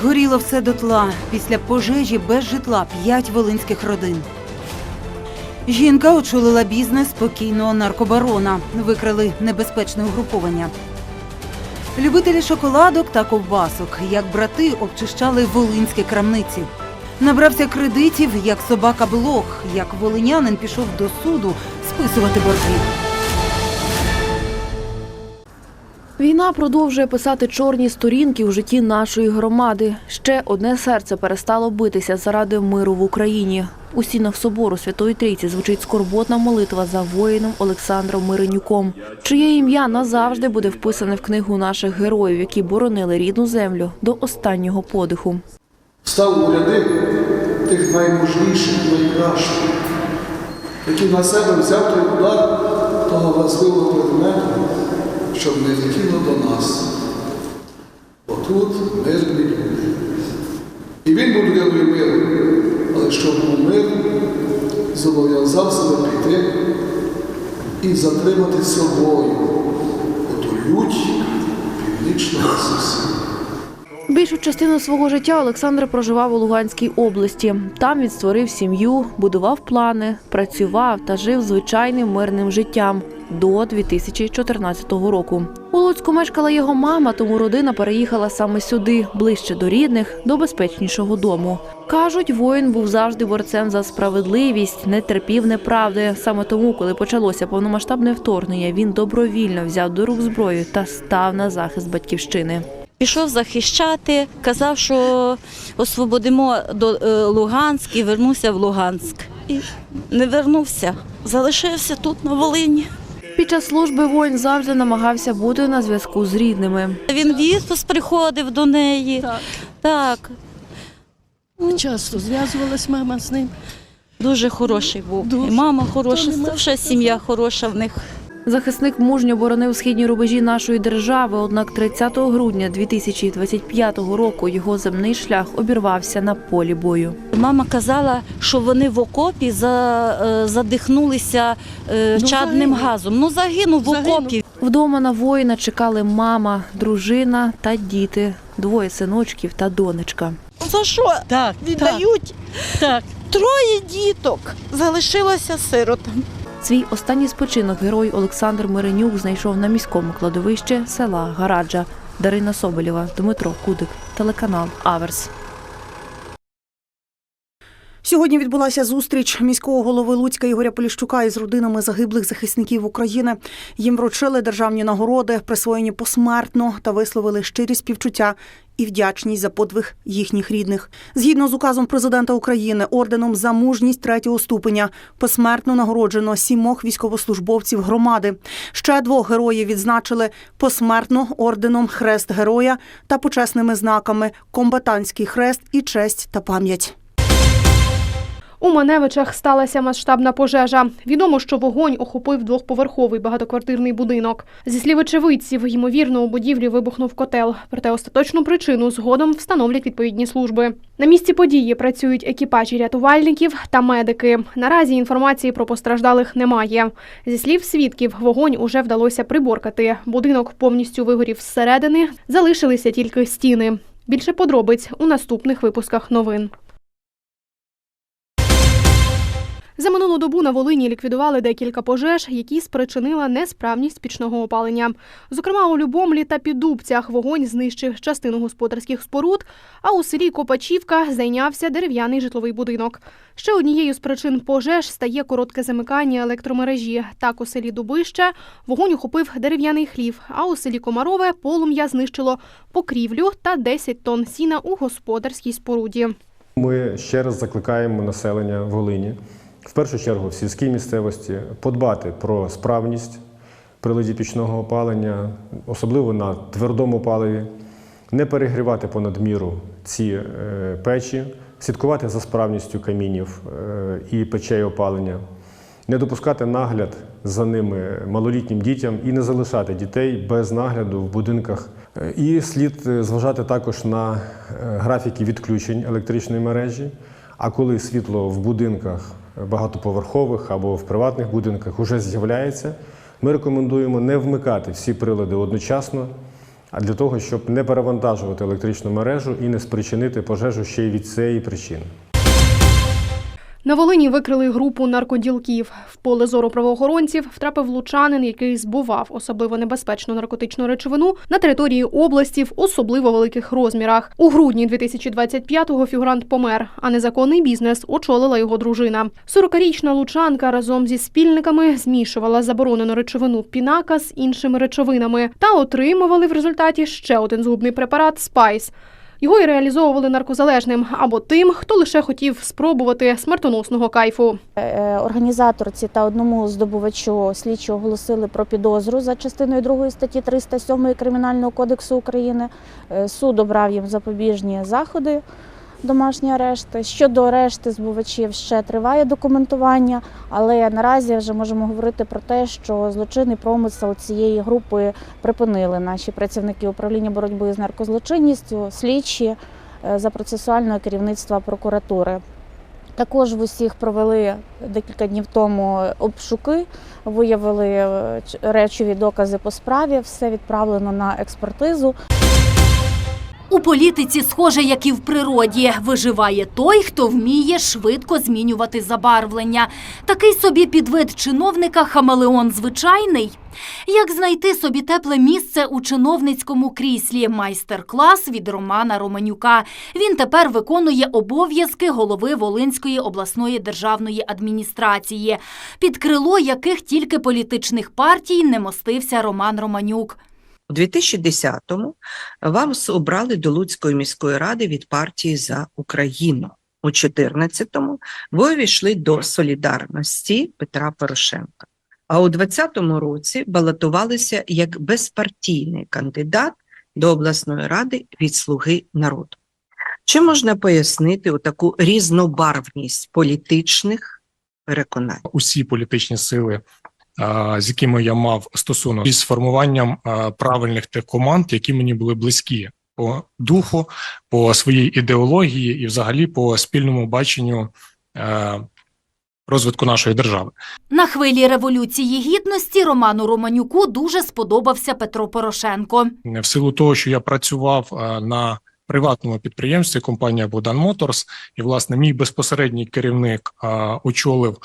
Згоріло все дотла. Після пожежі без житла п'ять волинських родин. Жінка очолила бізнес спокійного наркобарона. Викрали небезпечне угруповання. Любителі шоколадок та ковбасок, як брати, обчищали волинські крамниці. Набрався кредитів, як собака блох, як волинянин пішов до суду списувати борги. Війна продовжує писати чорні сторінки у житті нашої громади. Ще одне серце перестало битися заради миру в Україні. У стінах собору Святої Трійці звучить скорботна молитва за воїном Олександром Миренюком, чиє ім'я назавжди буде вписане в книгу наших героїв, які боронили рідну землю до останнього подиху. став у ряди тих найможніших, найкращих, який на себе взяв удар того вразливого предмету, щоб не летіло до нас. Бо тут мирні люди. І він був людиною миру, але щоб був мир, зобов'язав себе піти і затримати собою оту лють північного сусіда. Більшу частину свого життя Олександр проживав у Луганській області. Там він створив сім'ю, будував плани, працював та жив звичайним мирним життям до 2014 року. У Луцьку мешкала його мама, тому родина переїхала саме сюди, ближче до рідних, до безпечнішого дому. Кажуть, воїн був завжди борцем за справедливість, не терпів неправди. Саме тому, коли почалося повномасштабне вторгнення, він добровільно взяв до рук зброю та став на захист батьківщини. Пішов захищати, казав, що освободимо до е, Луганськ і вернуся в Луганськ. І не вернувся. Залишився тут на Волині. Під час служби воїн завжди намагався бути на зв'язку з рідними. Він в Ісус приходив до неї. Так. Так, Часто зв'язувалась мама з ним. дуже хороший був. Дуже. І мама хороша, ще сім'я хороша в них. Захисник мужньо боронив східні рубежі нашої держави. Однак 30 грудня 2025 року його земний шлях обірвався на полі бою. Мама казала, що вони в окопі е, задихнулися е, Ну, чадним газом. Ну загинув в окопі. Вдома на воїна чекали мама, дружина та діти, двоє синочків та донечка. За що Так, віддають? Так. Троє діток залишилося сиротам. Свій останній спочинок герой Олександр Миренюк знайшов на міському кладовищі села Гараджа. Дарина Соболєва, Дмитро Кудик, телеканал Аверс. Сьогодні відбулася зустріч міського голови Луцька Ігоря Поліщука із родинами загиблих захисників України. Їм вручили державні нагороди, присвоєні посмертно та висловили щирі співчуття і вдячність за подвиг їхніх рідних. Згідно з указом президента України, орденом за мужність третього ступеня посмертно нагороджено сімох військовослужбовців громади. Ще двох героїв відзначили посмертно орденом Хрест Героя та почесними знаками Комбатантський хрест і честь та пам'ять. У Маневичах сталася масштабна пожежа. Відомо, що вогонь охопив двохповерховий багатоквартирний будинок. Зі слів очевидців, ймовірно, у будівлі вибухнув котел. Проте остаточну причину згодом встановлять відповідні служби. На місці події працюють екіпажі рятувальників та медики. Наразі інформації про постраждалих немає. Зі слів свідків, вогонь уже вдалося приборкати. Будинок повністю вигорів зсередини, залишилися тільки стіни. Більше подробиць у наступних випусках новин. За минулу добу на Волині ліквідували декілька пожеж, які спричинила несправність пічного опалення. Зокрема, у Любомлі та Піддубцях вогонь знищив частину господарських споруд, а у селі Копачівка зайнявся дерев'яний житловий будинок. Ще однією з причин пожеж стає коротке замикання електромережі. Так, у селі Дубище вогонь охопив дерев'яний хлів, а у селі Комарове полум'я знищило покрівлю та 10 тонн сіна у господарській споруді. Ми ще раз закликаємо населення Волині, в першу чергу в сільській місцевості, подбати про справність приладів пічного опалення, особливо на твердому паливі, не перегрівати понад міру ці е, печі, слідкувати за справністю камінів е, і печей опалення, не допускати нагляд за ними малолітнім дітям і не залишати дітей без нагляду в будинках. Е, І слід зважати також на графіки відключень електричної мережі. А коли світло в будинках багатоповерхових або в приватних будинках вже з'являється, ми рекомендуємо не вмикати всі прилади одночасно, а для того, щоб не перевантажувати електричну мережу і не спричинити пожежу ще й від цієї причини. На Волині викрили групу наркоділків. В поле зору правоохоронців втрапив лучанин, який збував особливо небезпечну наркотичну речовину на території області в особливо великих розмірах. У грудні 2025-го фігурант помер, а незаконний бізнес очолила його дружина. 40-річна лучанка разом зі спільниками змішувала заборонену речовину пінака з іншими речовинами та отримували в результаті ще один згубний препарат спайс. Його і реалізовували наркозалежним або тим, хто лише хотів спробувати смертоносного кайфу. Е, Організаторці та одному здобувачу слідчі оголосили про підозру за частиною 2 статті 307 Кримінального кодексу України. Е, Суд обрав їм запобіжні заходи, домашні арешти. Щодо решти збувачів ще триває документування, але наразі вже можемо говорити про те, що злочинний промисел цієї групи припинили наші працівники управління боротьби з наркозлочинністю, слідчі е, за процесуального керівництва прокуратури. Також в усіх провели декілька днів тому обшуки, виявили е, речові докази по справі. Все відправлено на експертизу. У політиці, схоже, як і в природі, виживає той, хто вміє швидко змінювати забарвлення. Такий собі підвид чиновника хамелеон звичайний. Як знайти собі тепле місце у чиновницькому кріслі? Майстер-клас від Романа Романюка. Він тепер виконує обов'язки голови Волинської обласної державної адміністрації, під крило яких тільки політичних партій не мостився Роман Романюк. У 2010-му вас обрали до Луцької міської ради від партії за Україну. У 2014-му ви увійшли до солідарності Петра Порошенка. А у 2020 році балотувалися як безпартійний кандидат до обласної ради від Слуги народу. Чи можна пояснити таку різнобарвність політичних переконань? усі політичні сили, з якими я мав стосунок, із формуванням правильних тих команд, які мені були близькі по духу, по своїй ідеології і, взагалі, по спільному баченню розвитку нашої держави. На хвилі революції гідності Роману Романюку дуже сподобався Петро Порошенко. В силу того, що я працював на приватному підприємстві, компанія Богдан Моторс, і власне мій безпосередній керівник очолив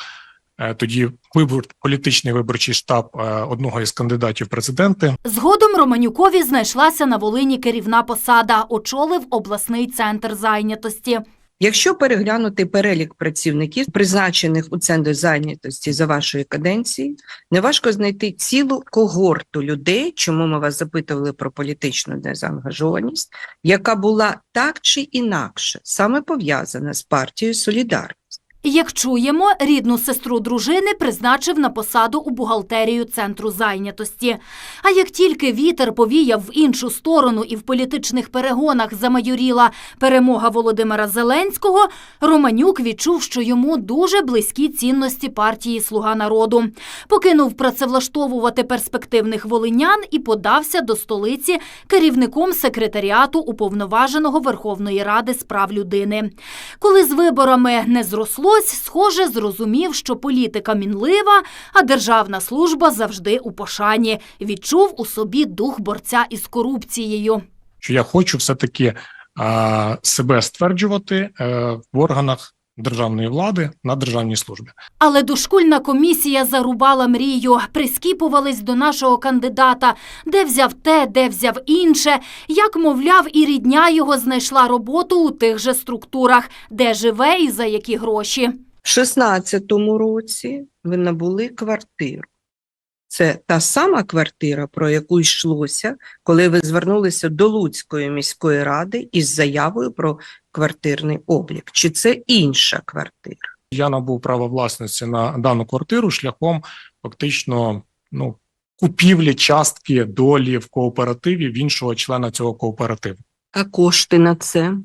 тоді вибор політичний виборчий штаб е, одного із кандидатів президенти. Згодом Романюкові знайшлася на Волині керівна посада, очолив обласний центр зайнятості. Якщо переглянути перелік працівників, призначених у центр зайнятості за вашої каденції, неважко знайти цілу когорту людей, чому ми вас запитували про політичну незаангажованість, яка була так чи інакше саме пов'язана з партією Солідарність. Як чуємо, рідну сестру дружини призначив на посаду у бухгалтерію центру зайнятості. А як тільки вітер повіяв в іншу сторону і в політичних перегонах замайоріла перемога Володимира Зеленського, Романюк відчув, що йому дуже близькі цінності партії Слуга народу. Покинув працевлаштовувати перспективних волинян і подався до столиці керівником секретаріату уповноваженого Верховної Ради з прав людини. Коли з виборами не зрослось, схоже, зрозумів, що політика мінлива, а державна служба завжди у пошані. Відчув у собі дух борця із корупцією. Що я хочу все-таки а, себе стверджувати е, в органах державної влади на державній службі. Але дошкульна комісія зарубала мрію, прискіпувались до нашого кандидата, де взяв те, де взяв інше, як, мовляв, і рідня його знайшла роботу у тих же структурах, де живе і за які гроші. У 16-му році ви набули квартиру. Це та сама квартира, про яку йшлося, коли ви звернулися до Луцької міської ради із заявою про квартирний облік. Чи це інша квартира? Я набув право власності на дану квартиру шляхом фактично ну, купівлі частки долі в кооперативі в іншого члена цього кооперативу. А кошти на це?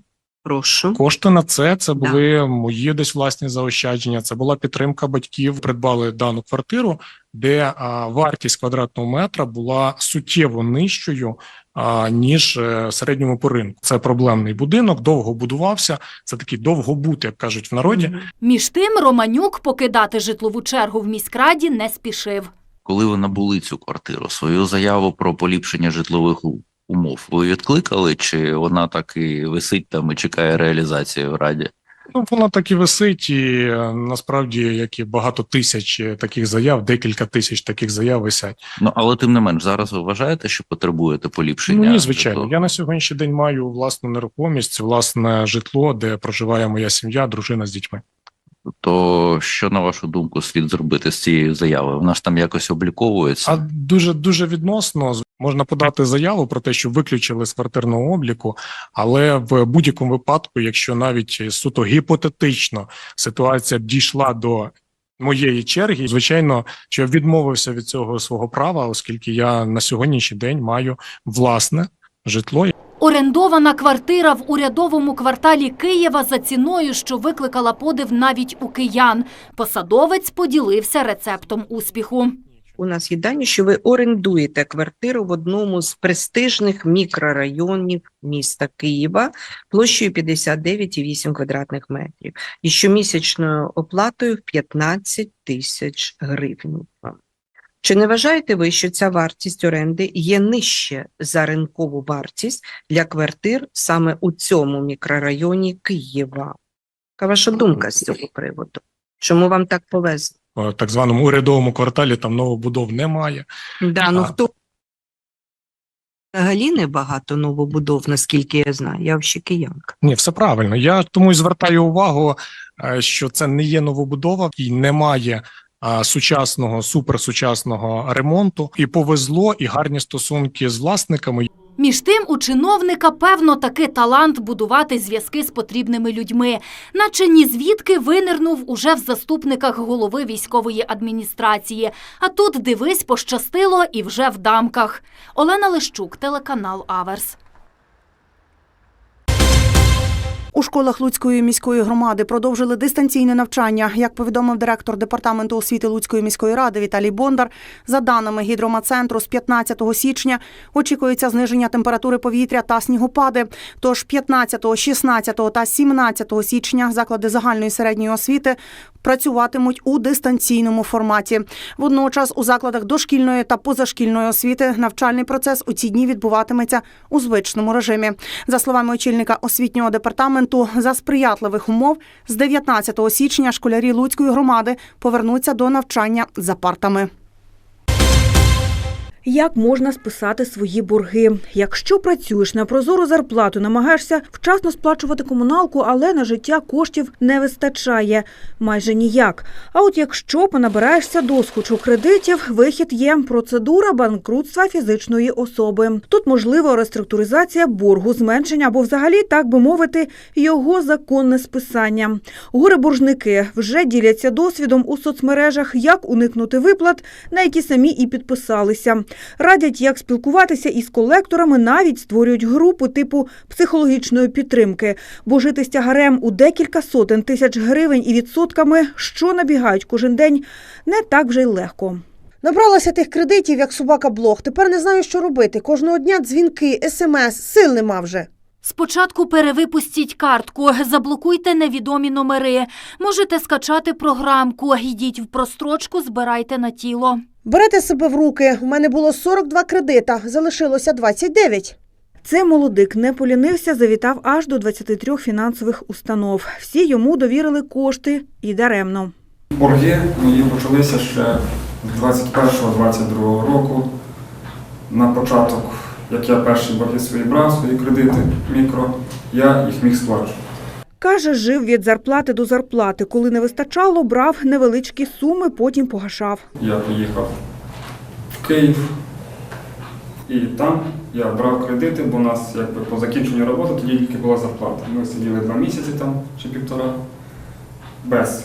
Прошу. Кошти на це це були мої десь власні заощадження. Це була підтримка батьків. Придбали дану квартиру, де а, вартість квадратного метра була суттєво нижчою а, ніж е, в середньому по ринку. Це проблемний будинок, довго будувався. Це такий довгобут, як кажуть в народі. Між тим Романюк покидати житлову чергу в міськраді не спішив. коли ви набули цю квартиру, свою заяву про поліпшення житлових умов ви відкликали, чи вона так і висить там і чекає реалізації в раді? Ну, вона так і висить, і е, насправді, як і багато тисяч е, таких заяв, декілька тисяч таких заяв висять. Ну але тим не менш, зараз ви вважаєте, що потребуєте поліпшення? Ну ні, звичайно. Я на сьогоднішній день маю власну нерухомість, власне житло, де проживає моя сім'я, дружина з дітьми. То що на вашу думку слід зробити з цією заявою? Вона ж там якось обліковується. А дуже дуже відносно можна подати заяву про те, що виключили з квартирного обліку, але в будь-якому випадку, якщо навіть суто гіпотетично ситуація дійшла до моєї черги, звичайно, що я відмовився від цього свого права, оскільки я на сьогоднішній день маю власне житло. Орендована квартира в урядовому кварталі Києва за ціною, що викликала подив навіть у киян. Посадовець поділився рецептом успіху. У нас є дані, що ви орендуєте квартиру в одному з престижних мікрорайонів міста Києва площею 59,8 квадратних метрів і щомісячною оплатою в 15 тисяч гривень. Чи не вважаєте ви, що ця вартість оренди є нижче за ринкову вартість для квартир саме у цьому мікрорайоні Києва? Яка ваша думка з цього приводу? Чому вам так повезло? В так званому урядовому кварталі там новобудов немає. Да, ну А. хто взагалі не багато новобудов, наскільки я знаю. Я взагалі киянка. Ні, все правильно. Я тому і звертаю увагу, е, що це не є новобудова і немає сучасного, суперсучасного ремонту. І повезло, і гарні стосунки з власниками. Між тим, у чиновника певно таки талант будувати зв'язки з потрібними людьми, наче ні звідки винирнув уже в заступниках голови військової адміністрації. А тут дивись, пощастило і вже в дамках. Олена Лищук, телеканал Аверс. У школах Луцької міської громади продовжили дистанційне навчання. Як повідомив директор департаменту освіти Луцької міської ради Віталій Бондар, за даними гідромацентру, з 15 січня очікується зниження температури повітря та снігопади. Тож 15, 16 та 17 січня заклади загальної середньої освіти працюватимуть у дистанційному форматі. Водночас у закладах дошкільної та позашкільної освіти навчальний процес у ці дні відбуватиметься у звичному режимі. За словами очільника освітнього департаменту, за сприятливих умов з 19 січня школярі Луцької громади повернуться до навчання за партами. Як можна списати свої борги? Якщо працюєш на прозору зарплату, намагаєшся вчасно сплачувати комуналку, але на життя коштів не вистачає майже ніяк. А от якщо понабираєшся досхочу кредитів, вихід є процедура банкрутства фізичної особи. Тут можливо реструктуризація боргу, зменшення або взагалі, так би мовити, його законне списання. Горе-боржники вже діляться досвідом у соцмережах, як уникнути виплат, на які самі і підписалися. Радять, як спілкуватися із колекторами, навіть створюють групи типу психологічної підтримки, бо жити з тягарем у декілька сотень тисяч гривень і відсотками, що набігають кожен день, не так вже й легко. Набралася тих кредитів, як собака блох. Тепер не знаю, що робити. Кожного дня дзвінки, смс, сил нема вже. Спочатку перевипустіть картку, заблокуйте невідомі номери. Можете скачати програмку, йдіть в прострочку, збирайте на тіло. Берете себе в руки. У мене було 42 кредита, залишилося 29. Це молодик не полінився, завітав аж до 23 фінансових установ. Всі йому довірили кошти і даремно. Борги мої почалися ще з 21-22 року. На початок, як я перші борги свої брав, свої кредити мікро, я їх міг сплачувати. Каже, жив від зарплати до зарплати. Коли не вистачало, брав невеличкі суми, потім погашав. Я поїхав в Київ і там я брав кредити, бо у нас якби по закінченню роботи тоді тільки була зарплата. Ми сиділи два місяці там чи півтора без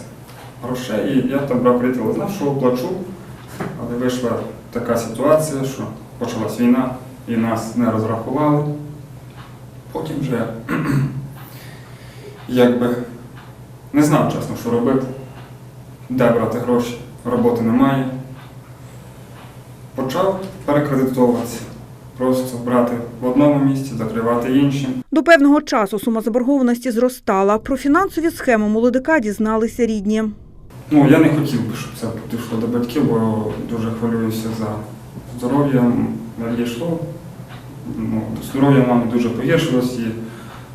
грошей. І я там брав кредити, але знав, що плачу. Але вийшла така ситуація, що почалась війна і нас не розрахували. Потім вже якби не знав чесно, що робити, де брати гроші, роботи немає. Почав перекредитовуватися. Просто брати в одному місці, закривати іншим. До певного часу сума заборгованості зростала. Про фінансові схеми молодика дізналися рідні. Ну, я не хотів би, щоб це дійшло до батьків, бо дуже хвилююся за здоров'я. Не дійшло. Ну, здоров'я мами дуже погіршилось, і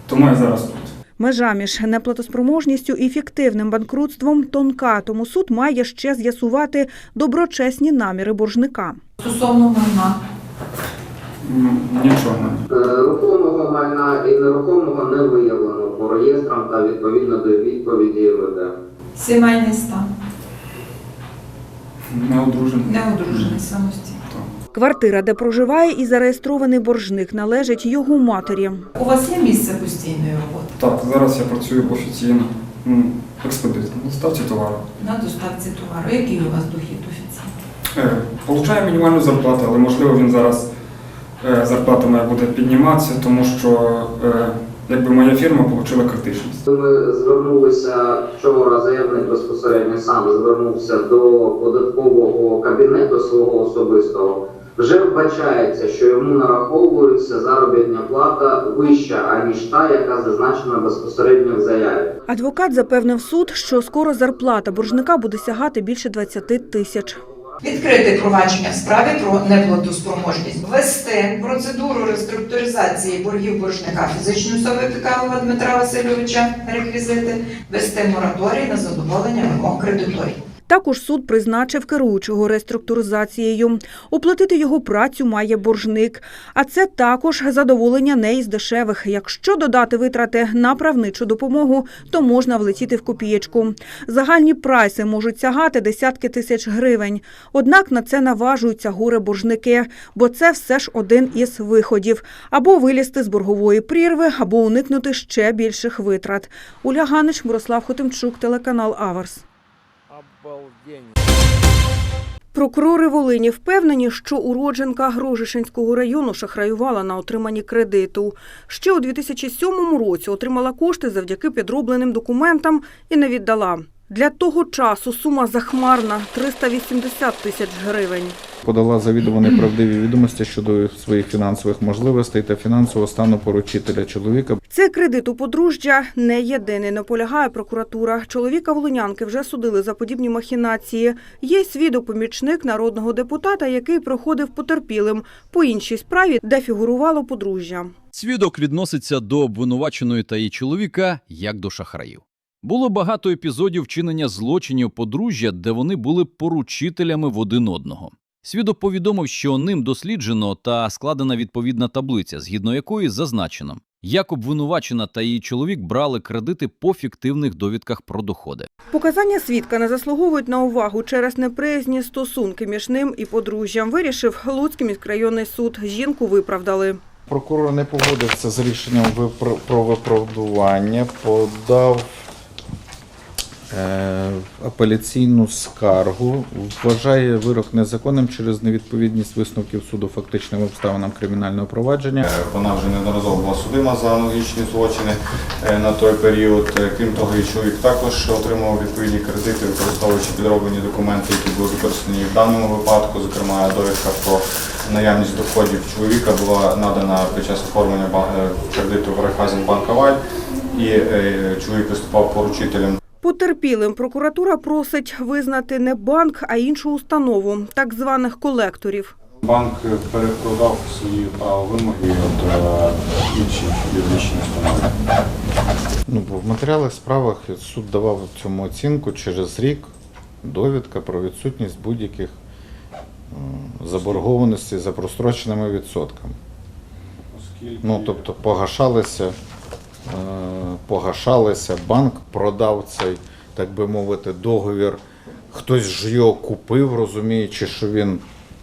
тому я зараз тут. Межа між неплатоспроможністю і фіктивним банкрутством тонка, тому суд має ще з'ясувати доброчесні наміри боржника. Стосовно майна. Нічого. Е, Рухомого майна і нерухомого не виявлено по реєстрам та відповідно до відповіді МВД. Сімейний стан. Не одружений. Не одружений самостійно. Квартира, де проживає і зареєстрований боржник, належить його матері. У вас є місце постійної роботи? Так, зараз я працюю офіційно. м, Експедитом на доставці товару. На доставці товару. Який у вас дохід офіційний? Е, Получаю мінімальну зарплату, але можливо він зараз е, зарплата моя буде підніматися, тому що е, якби моя фірма отримала критичність. Ми звернулися вчора, заявник безпосередньо сам звернувся до податкового кабінету свого особистого. Вже вбачається, що йому нараховується заробітна плата вища, аніж та, яка зазначена безпосередньо в заяві. Адвокат запевнив суд, що скоро зарплата боржника буде сягати більше 20 тисяч. Відкрити провадження в справі про неплатоспроможність. Ввести процедуру реструктуризації боргів боржника фізичної особи Пікалова Дмитра Васильовича, реквізити, ввести мораторій на задоволення вимог кредиторів. Також суд призначив керуючого реструктуризацією. Оплатити його працю має боржник. А це також задоволення не із дешевих. Якщо додати витрати на правничу допомогу, то можна влетіти в копієчку. Загальні прайси можуть сягати десятки тисяч гривень. Однак на це наважуються горе-боржники, бо це все ж один із виходів – або вилізти з боргової прірви, або уникнути ще більших витрат. Ольга Ганич, Мирослав Хотимчук, телеканал Аверс. Прокурори Волині впевнені, що уродженка Грожишинського району шахраювала на отриманні кредиту. Ще у 2007 році отримала кошти завдяки підробленим документам і не віддала. Для того часу сума захмарна – 380 тисяч гривень. Подала завідомо неправдиві відомості щодо своїх фінансових можливостей та фінансового стану поручителя чоловіка. Цей кредит у подружжя не єдиний, наполягає прокуратура. Чоловіка Волинянки вже судили за подібні махінації. Є й свідок помічник народного депутата, який проходив потерпілим по іншій справі, де фігурувало подружжя. Свідок відноситься до обвинуваченої та її чоловіка як до шахраїв. Було багато епізодів вчинення злочинів подружжя, де вони були поручителями в один одного. Свідок повідомив, що ним досліджено та складена відповідна таблиця, згідно якої зазначено, як обвинувачена та її чоловік брали кредити по фіктивних довідках про доходи. Показання свідка не заслуговують на увагу через неприязні стосунки між ним і подружжям. Вирішив Луцький міськрайонний суд. Жінку виправдали. Прокурор не погодився з рішенням про виправдування, подав апеляційну скаргу, вважає вирок незаконним через невідповідність висновків суду фактичним обставинам кримінального провадження. Вона вже неодноразово була судима за аналогічні злочини е, на той період. Е, Крім того, і чоловік також отримував відповідні кредити, використовуючи підроблені документи, які були використані в даному випадку. Зокрема, довідка про наявність доходів чоловіка була надана під час оформлення е, кредиту в Райфайзенбанк Аваль, і е, чоловік виступав поручителем Потерпілим прокуратура просить визнати не банк, а іншу установу, так званих колекторів. Банк перепродав свої вимоги від е, інші юридичні установи. Ну, бо в матеріалах справах суд давав цьому оцінку через рік довідка про відсутність будь-яких заборгованостей за простроченими відсотками. Ну, тобто погашалися, е, погашалися, банк продав цей, так би мовити, договір. Хтось ж його купив, розуміючи, що він,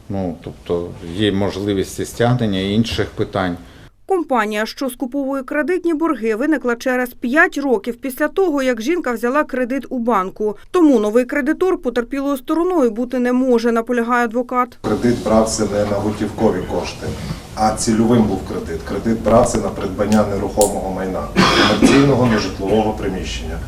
ну, тобто, є можливість стягнення і інших питань. Компанія, що скуповує кредитні борги, виникла через 5 років після того, як жінка взяла кредит у банку. Тому новий кредитор потерпілою стороною бути не може, наполягає адвокат. Кредит брався не на готівкові кошти, а цільовим був кредит. Кредит брався на придбання нерухомого майна, комерційного нежитлового приміщення.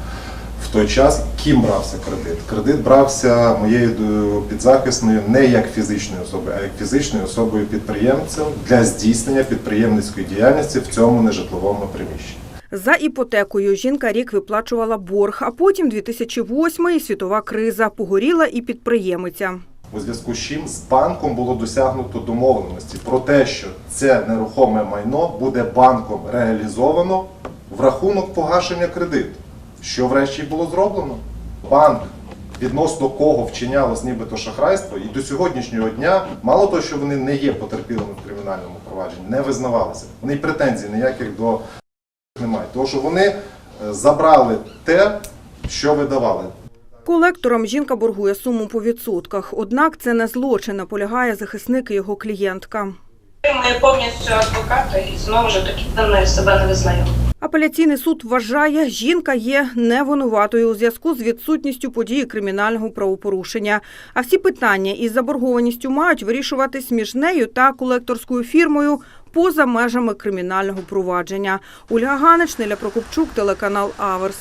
В той час ким брався кредит? Кредит брався моєю підзахисною не як фізичною особою, а як фізичною особою підприємцем для здійснення підприємницької діяльності в цьому нежитловому приміщенні. За іпотекою жінка рік виплачувала борг, а потім 2008 і світова криза. Погоріла і підприємиця. у зв'язку з чим з банком було досягнуто домовленості про те, що це нерухоме майно буде банком реалізовано в рахунок погашення кредиту. Що врешті було зроблено? Банк, відносно кого вчинялось нібито шахрайство, і до сьогоднішнього дня, мало того, що вони не є потерпілими в кримінальному провадженні, не визнавалися. Вони й претензій ніяких до немає. Тому що вони е, забрали те, що видавали. Колекторам жінка боргує суму по відсотках. Однак це не злочин, наполягає захисник і його клієнтка. Ми повністю адвоката і знову ж таки себе не визнаю. Апеляційний суд вважає, жінка є невинуватою у зв'язку з відсутністю події кримінального правопорушення. А всі питання із заборгованістю мають вирішуватись між нею та колекторською фірмою поза межами кримінального провадження. Ольга Ганич, Неля Прокопчук, телеканал Аверс.